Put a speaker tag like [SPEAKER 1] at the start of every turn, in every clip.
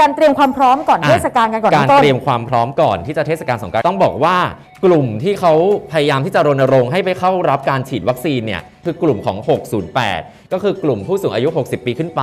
[SPEAKER 1] การเตรียมความพร้อมก่อน
[SPEAKER 2] อะ
[SPEAKER 1] เทศกาลกันก่อน
[SPEAKER 2] การ
[SPEAKER 1] ต้น
[SPEAKER 2] เตรียมความพร้อมก่อนที่จะเทศกาลสงกรานต์ต้องบอกว่ากลุ่มที่เขาพยายามที่จะรณรงค์ให้ไปเข้ารับการฉีดวัคซีนเนี่ยคือกลุ่มของ 608 ก็คือกลุ่มผู้สูงอายุ 60 ปีขึ้นไป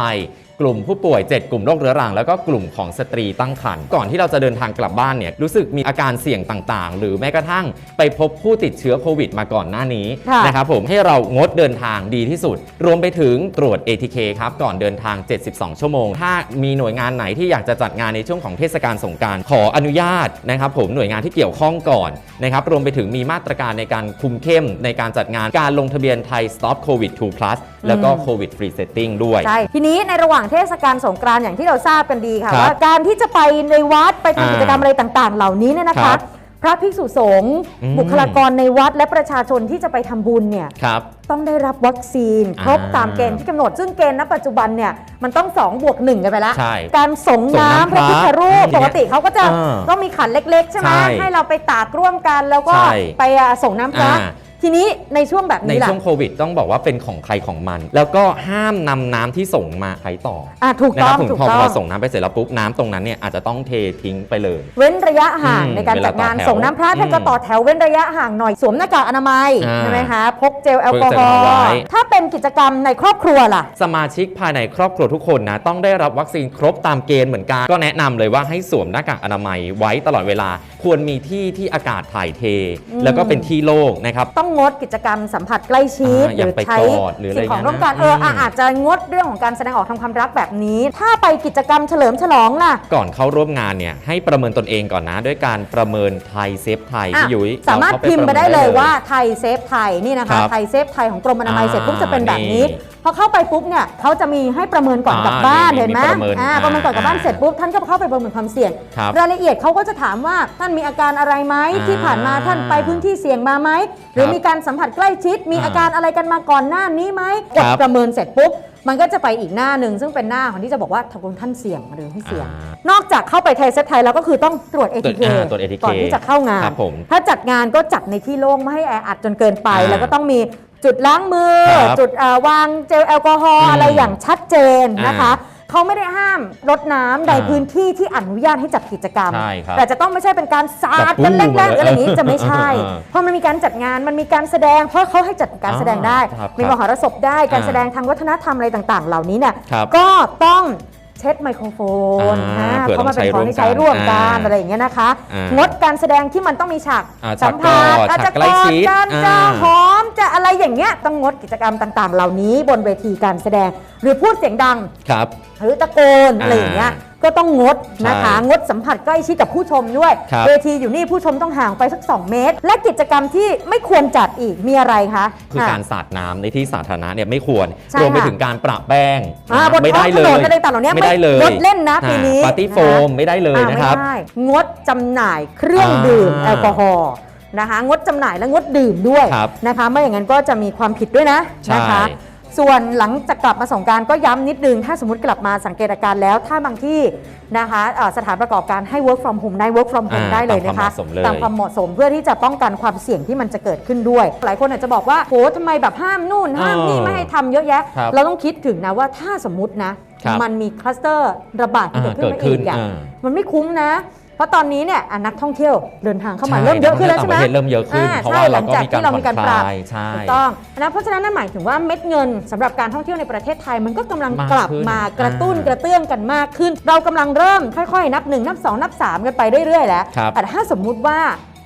[SPEAKER 2] กลุ่มผู้ป่วย 7 กลุ่มโรคเรื้อรัง แล้วก็กลุ่มของสตรีตั้งครรภ์ ก่อนที่เราจะเดินทางกลับบ้านเนี่ย รู้สึกมีอาการเสี่ยงต่างๆ หรือแม้กระทั่งไปพบผู้ติดเชื้อโควิดมาก่อนหน้านี้
[SPEAKER 1] ค่ะ
[SPEAKER 2] นะครับผม ให้เรางดเดินทางดีที่สุด รวมไปถึงตรวจ ATK ครับ ก่อนเดินทาง 72 ชั่วโมง ถ้ามีหน่วยงานไหนที่อยากจะจัดงานในช่วงของเทศกาลสงกราร ขออนุญาตนะครับผม หน่วยงานที่เกี่ยวข้องก่อนนะครับ รวมไปถึงมีมาตรการในการคุมเข้มในการจัดงาน การลงทะเบียนไทย Stop COVID 2 Plus แล้วก็
[SPEAKER 1] อืม
[SPEAKER 2] COVID Free Setting ด้วย
[SPEAKER 1] ใช่ ทีนี้ในระหว่างเทศกาลสงกรานต์อย่างที่เราทราบกันดีค่ะ
[SPEAKER 2] ครับ
[SPEAKER 1] ว่าการที่จะไปในวัดไป
[SPEAKER 2] อ่า
[SPEAKER 1] ทำกิจกรรมอะไรต่างๆ เหล่านี้เนี่ยนะ
[SPEAKER 2] ครั
[SPEAKER 1] คะ
[SPEAKER 2] บ
[SPEAKER 1] พระภิกษุสงฆ์
[SPEAKER 2] อืม
[SPEAKER 1] บุคลากรในวัดและประชาชนที่จะไปทำบุญเนี่ย
[SPEAKER 2] ครับ
[SPEAKER 1] ต้องได้รับวัคซีน ครบ
[SPEAKER 2] อ่า
[SPEAKER 1] ตามเกณฑ์ที่กำหนด ซึ่งเกณฑ์ณปัจจุบันเนี่ยมันต้อง2บวก1กันไปแล้ว
[SPEAKER 2] ใช่
[SPEAKER 1] การส่ง
[SPEAKER 2] ส่ง
[SPEAKER 1] น้ำ
[SPEAKER 2] น้ำ
[SPEAKER 1] พระพุทธรูป
[SPEAKER 2] พระ
[SPEAKER 1] ปกติเขาก็จะ
[SPEAKER 2] อ่า
[SPEAKER 1] ต้องมีขันเล็กๆ ใช่ไหม
[SPEAKER 2] ใช่
[SPEAKER 1] ให้เราไปตากร่วมกันแล้วก็
[SPEAKER 2] ใช่
[SPEAKER 1] ไปอะส่งน้ำพระ
[SPEAKER 2] อ่า
[SPEAKER 1] ทีนี้ในช่วงแบบ
[SPEAKER 2] ใน
[SPEAKER 1] นี้แหละ
[SPEAKER 2] ช่วงโควิดต้องบอกว่าเป็นของใครของมัน แล้วก็ห้ามนำน้ำที่ส่งมาใช้ต่อ
[SPEAKER 1] อะถูก
[SPEAKER 2] นะ
[SPEAKER 1] ต้
[SPEAKER 2] ค
[SPEAKER 1] อ
[SPEAKER 2] รั
[SPEAKER 1] ง
[SPEAKER 2] ผม
[SPEAKER 1] ถูก
[SPEAKER 2] พอ
[SPEAKER 1] ต้
[SPEAKER 2] พ
[SPEAKER 1] อ
[SPEAKER 2] องส่งน้ำไปเสร็จแล้วปุ๊บน้ำตรงนั้นเนี่ยอาจจะต้องเททิ้งไปเลย
[SPEAKER 1] เว้นระยะห่าง
[SPEAKER 2] อืม
[SPEAKER 1] ในการจัดงาน
[SPEAKER 2] เวลาต่อแถว
[SPEAKER 1] ส่งน้ำพระท่านก็
[SPEAKER 2] อืม
[SPEAKER 1] ต่อแถวเว้นระยะห่างหน่อยสวมหน้ากากอนามัย
[SPEAKER 2] อ่า
[SPEAKER 1] ใช่ไหมคะพกเจลแอลกอ
[SPEAKER 2] พกเจ
[SPEAKER 1] ฮ
[SPEAKER 2] ล
[SPEAKER 1] อ
[SPEAKER 2] แอลกอฮอล์
[SPEAKER 1] ล์
[SPEAKER 2] ไว้
[SPEAKER 1] ถ้าเป็นกิจกรรมในครอบครัวล่ะ
[SPEAKER 2] สมาชิกภายในครอบครัวทุกคนนะต้องได้รับวัคซีนครบตามเกณฑ์เหมือนกัน ก็แนะนำเลยว่าให้สวมหน้ากากอนามัยไว้ตลอดเวลา ควรมีที่ที่อากาศถ่ายเท
[SPEAKER 1] อืม
[SPEAKER 2] แล้วก็เป็นที่โล่งนะครับ
[SPEAKER 1] ต้องงดกิจกรรมสัมผัสใกล้ชิด
[SPEAKER 2] อ่าอย่าไป
[SPEAKER 1] ใช้
[SPEAKER 2] กอดหรืออะไร
[SPEAKER 1] สิ่งของ
[SPEAKER 2] อย่างนั้น
[SPEAKER 1] ร่วมกัน
[SPEAKER 2] นะ
[SPEAKER 1] เอออะ
[SPEAKER 2] อืม
[SPEAKER 1] อาจจะงดเรื่องของการแสดงออกทางความรักแบบนี้ ถ้าไปกิจกรรมเฉลิมฉลองล่ะ
[SPEAKER 2] ก่อนเข้าร่วมงานเนี่ยให้ประเมินตนเองก่อนนะ ด้วยการประเมินไทยเซฟไทย
[SPEAKER 1] อะ
[SPEAKER 2] พี่ยุ้ย
[SPEAKER 1] สามารถ
[SPEAKER 2] เอเข้
[SPEAKER 1] พิมพ์ไป
[SPEAKER 2] ระ
[SPEAKER 1] ได้
[SPEAKER 2] น
[SPEAKER 1] เลยว่าไทยเซฟไทยนี่นะ
[SPEAKER 2] ครั
[SPEAKER 1] คะ
[SPEAKER 2] บ
[SPEAKER 1] ไทยเซฟไทยของกรมอนามัย
[SPEAKER 2] อ่า
[SPEAKER 1] เสร็จปุ๊บจะเป็นแบบนี้
[SPEAKER 2] นี่
[SPEAKER 1] พ อเข้าไปปุ๊บเนี่ยเขาจะมีให้ประเมินก่อน
[SPEAKER 2] อ่าก
[SPEAKER 1] ลับบ้าน
[SPEAKER 2] นี่
[SPEAKER 1] เห็นไหม
[SPEAKER 2] มีประเมิน
[SPEAKER 1] อ่า
[SPEAKER 2] อ่า
[SPEAKER 1] ประเมินก่อนกลับบ้านเสร็จปุ๊บท่านก็เข้าไปประเมินความเสี่ยง
[SPEAKER 2] ครับ
[SPEAKER 1] รายละเอียดเขาก็จะถามว่าท่านมีอาการอะไรไหม
[SPEAKER 2] อ่า
[SPEAKER 1] ที่ผ่านมาท่านไปพื้นที่เสี่ยงมาไหมหรือ
[SPEAKER 2] ครับ
[SPEAKER 1] มีการสัมผัสใกล้ชิด มี
[SPEAKER 2] อ่า
[SPEAKER 1] อาการอะไรกันมาก่อนหน้านี้ไหมก
[SPEAKER 2] ค
[SPEAKER 1] ด
[SPEAKER 2] รับ
[SPEAKER 1] ประเมินเสร็จปุ๊บมันก็จะไปอีกหน้าหนึ่งซึ่งเป็นหน้าของที่จะบอกว่าถ้าคุณท่านเสี่ยงหรือไม่เสี่ยง
[SPEAKER 2] อ่าน
[SPEAKER 1] อกจากเข้าไปไทยเซฟไทยแล้วก็คือต้องตรวจ ATK
[SPEAKER 2] อ่าตรวจ ATK
[SPEAKER 1] ก่อนที่จะเข้างาน
[SPEAKER 2] ครับผม
[SPEAKER 1] ถ้าจัดงานก็จัดในที่โล่งไม่ให้แออัดจนเกินไป
[SPEAKER 2] อ่า
[SPEAKER 1] แล้วก็ต้องมี จุดล้างมือ
[SPEAKER 2] ครับ
[SPEAKER 1] จุดเอ่อวางเจลแอลกอฮอ
[SPEAKER 2] อื
[SPEAKER 1] ล์
[SPEAKER 2] ม
[SPEAKER 1] อะไรอย่างชัดเจนนะคะ
[SPEAKER 2] อ่า
[SPEAKER 1] เขาไม่ได้ห้ามรดน้ำใน
[SPEAKER 2] อ่า
[SPEAKER 1] พื้นที่ที่อนุญาตให้จัดกิจกรรม
[SPEAKER 2] ใช่ครับ
[SPEAKER 1] แต่จะต้องไม่ใช่เป็นการสาด
[SPEAKER 2] แบบ
[SPEAKER 1] กันแรง
[SPEAKER 2] ปุ้
[SPEAKER 1] ๆ
[SPEAKER 2] ม
[SPEAKER 1] หรืออะไรอย่างนี้จะไม่ใช่
[SPEAKER 2] อ่า
[SPEAKER 1] เพราะมันมีการจัดงานมันมีการแสดง เพราะเขาให้จัดการแสดงได้
[SPEAKER 2] ครับ
[SPEAKER 1] มี
[SPEAKER 2] ค
[SPEAKER 1] ม
[SPEAKER 2] รับ
[SPEAKER 1] หรสพได้การ
[SPEAKER 2] อ่า
[SPEAKER 1] แสดงทางวัฒนธรรมอะไรต่าง ๆ เหล่านี้เนี่ย
[SPEAKER 2] ครับ
[SPEAKER 1] ก็ต้อง เช็ดไมโครโฟน
[SPEAKER 2] อ่า
[SPEAKER 1] อ่า
[SPEAKER 2] เผื่อ
[SPEAKER 1] เพราะมันเป็น
[SPEAKER 2] ต้อง
[SPEAKER 1] ของ
[SPEAKER 2] ใช้
[SPEAKER 1] ที่
[SPEAKER 2] ร่วม
[SPEAKER 1] ใช้ร่วม
[SPEAKER 2] กั
[SPEAKER 1] กัน
[SPEAKER 2] น
[SPEAKER 1] อะไรอย่างเงี้ยนะคะ
[SPEAKER 2] อ่าง
[SPEAKER 1] งดการแสดงที่มันต้องมีฉาก
[SPEAKER 2] อ่า
[SPEAKER 1] สัมผัส
[SPEAKER 2] ฉากกอด
[SPEAKER 1] อาจจะ
[SPEAKER 2] ฉากใกล้ชิด
[SPEAKER 1] กันจะ
[SPEAKER 2] อ่า
[SPEAKER 1] หอมจะอะไรอย่างเงี้ยต้องงดกิจกรรมต่าง ๆ เหล่านี้บนเวทีการแสดง หรือพูดเสียงดัง
[SPEAKER 2] ครับ
[SPEAKER 1] หรือตะโกนอะไรอย่างเงี้ย
[SPEAKER 2] อ่า
[SPEAKER 1] ก็ต้องงดนะคะ
[SPEAKER 2] ใช่
[SPEAKER 1] งดสัมผัสใกล้ชิดกับผู้ชมด้วย
[SPEAKER 2] ครับ
[SPEAKER 1] เวทีอยู่นี่ผู้ชมต้องห่างไปสัก 2 เมตร และกิจกรรมที่ไม่ควรจัดอีกมีอะไรคะ
[SPEAKER 2] คือการสาดน้ำในที่สาธารณะเนี่ยไม่ควร
[SPEAKER 1] ใช่
[SPEAKER 2] รวมไป
[SPEAKER 1] ค่ะ
[SPEAKER 2] ถึงการประแป้ง
[SPEAKER 1] อ่า
[SPEAKER 2] นะ
[SPEAKER 1] บน
[SPEAKER 2] ไม่
[SPEAKER 1] ท้อ
[SPEAKER 2] ได้
[SPEAKER 1] งถ
[SPEAKER 2] เล
[SPEAKER 1] นน
[SPEAKER 2] ย
[SPEAKER 1] อะไรต่างๆเหล่านี้
[SPEAKER 2] ไม่ได้เลย
[SPEAKER 1] งดเล่นนะปีนี้
[SPEAKER 2] ปาร์ตี้โฟมไม่ได้เลย
[SPEAKER 1] อ่า
[SPEAKER 2] นะครับ
[SPEAKER 1] ไม่ได้งดจำหน่ายเครื่องดื่ม
[SPEAKER 2] อ่า
[SPEAKER 1] แอลกอฮอล์นะคะงดจำหน่ายและงดดื่มด้วย
[SPEAKER 2] ครับ
[SPEAKER 1] นะคะไม่อย่างนั้นก็จะมีความผิดด้วยนะ
[SPEAKER 2] ใช่
[SPEAKER 1] นะคะ ส่วนหลังจากกลับมาสงกรารก็ย้ำนิดนึง ถ้าสมมติกลับมาสังเกตอาการแล้ว ถ้าบางที่นะคะเอ่อสถานประกอบการให้ work from home ได้ work from home
[SPEAKER 2] อ่า
[SPEAKER 1] ได้เลยนะคะ
[SPEAKER 2] ตามความเหมาะสมเลย
[SPEAKER 1] ตามความเหมาะสมเพื่อที่จะป้องกันความเสี่ยงที่มันจะเกิดขึ้นด้วย หลายคนอาจจะบอกว่าโหทำไมแบบห้ามนู่นห้ามนี่
[SPEAKER 2] เออ
[SPEAKER 1] ไม่ให้ทำเยอะแยะ
[SPEAKER 2] ครับ
[SPEAKER 1] เราต้องคิดถึงนะว่าถ้าสมมตินะ
[SPEAKER 2] ครับ
[SPEAKER 1] มันมีคลัสเตอร์ระบาดที่
[SPEAKER 2] อ่า
[SPEAKER 1] เกิดขึ้นมาอีกอะ
[SPEAKER 2] เกิดขึ้นอ่า
[SPEAKER 1] มันไม่คุ้มนะ เพราะตอนนี้เนี่ยอะนักท่องเที่ยวเดินทางเข้ามา
[SPEAKER 2] ใช่
[SPEAKER 1] เริ่มเยอะขึ้นแล้ว
[SPEAKER 2] นัก
[SPEAKER 1] ใช่
[SPEAKER 2] ท่อง
[SPEAKER 1] ไหม
[SPEAKER 2] เที่ยวต่างประเทศเริ่มเยอะขึ้น
[SPEAKER 1] อ่
[SPEAKER 2] เพราะ
[SPEAKER 1] ใช่
[SPEAKER 2] ว่า
[SPEAKER 1] หลั
[SPEAKER 2] เรา
[SPEAKER 1] ง
[SPEAKER 2] ก็
[SPEAKER 1] จาก
[SPEAKER 2] มีการ
[SPEAKER 1] ที่เรามีการปรับ
[SPEAKER 2] ผ่อนคลายใช่
[SPEAKER 1] ถูกต้องนะเพราะฉะนั้นนั่นหมายถึงว่าเม็ดเงินสำหรับการท่องเที่ยวในประเทศไทยมันก็กำลัง
[SPEAKER 2] มาก
[SPEAKER 1] กลับ
[SPEAKER 2] ขึ้น
[SPEAKER 1] มากระตุ้น
[SPEAKER 2] อ่าก
[SPEAKER 1] ระเตื้องกันมากขึ้น เรากำลังเริ่มค่อยๆ นับหนึ่งนับสองนับสามกันไปเรื่อยๆ แล้ว
[SPEAKER 2] ครับ
[SPEAKER 1] แต่ถ้าสมมุติว่า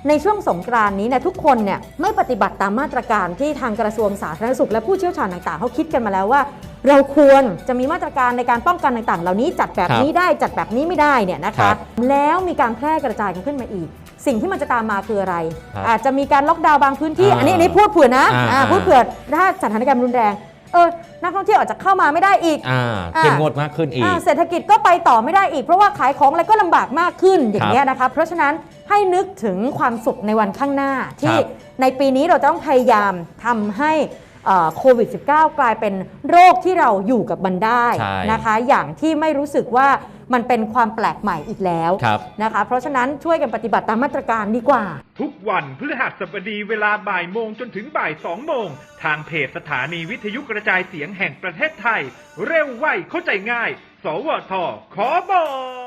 [SPEAKER 1] ในช่วงสงกรานต์นี้เนี่ยทุกคนเนี่ยไม่ปฏิบัติตามมาตรการที่ทางกระทรวงสาธารณสุข และผู้เชี่ยวชาญต่างๆเขาคิดกันมาแล้วว่า เราควรจะมีมาตรการในการป้องกันต่างๆ เหล่านี้จัดแบบนี้ได้จัดแบบนี้ไม่ได้เนี่ยนะ
[SPEAKER 2] ครั
[SPEAKER 1] คะ
[SPEAKER 2] บ
[SPEAKER 1] แล้วมีการแพร่กระจายกันขึ้นมาอีก สิ่งที่มันจะตามมาคืออะไร
[SPEAKER 2] ครับ
[SPEAKER 1] อาจจะมีการล็อกดาวน์บางพื้นที่
[SPEAKER 2] อ่า
[SPEAKER 1] อันนี้อันนี้พูดเผื่อนะ
[SPEAKER 2] อ่า
[SPEAKER 1] อ่า
[SPEAKER 2] อ่า
[SPEAKER 1] พูดเผื่อถ้าสถานการณ์รุนแรง เออนักท่องเที่ยวอาจจะเข้ามาไม่ได้อีก
[SPEAKER 2] อ่า
[SPEAKER 1] อ่า
[SPEAKER 2] เข้มงวดมากขึ้นอีก
[SPEAKER 1] อ่าเศรษฐกิจก็ไปต่อไม่ได้อีก เพราะว่าขายของอะไรก็ลำบากมากขึ้นอย่างนี้ยนะคะเพราะฉะนั้นให้นึกถึงความสุขในวันข้างหน้า ที่
[SPEAKER 2] ครับ
[SPEAKER 1] ในปีนี้เราจะต้องพยายามทำให้เอ่อโควิด -19 กลายเป็นโรคที่เราอยู่กับมันได้
[SPEAKER 2] ใช่
[SPEAKER 1] นะคะ อย่างที่ไม่รู้สึกว่า มันเป็นความแปลกใหม่อีกแล้ว
[SPEAKER 2] ครับ
[SPEAKER 1] นะคะ เพราะฉะนั้นช่วยกันปฏิบัติตามมาตรการดีกว่า
[SPEAKER 3] ทุกวันพฤหัสบดีเวลาบ่ายโมงจนถึงบ่ายสองโมง ทางเพจสถานีวิทยุกระจายเสียงแห่งประเทศไทย เร็วไวเข้าใจง่าย สวทขอบอก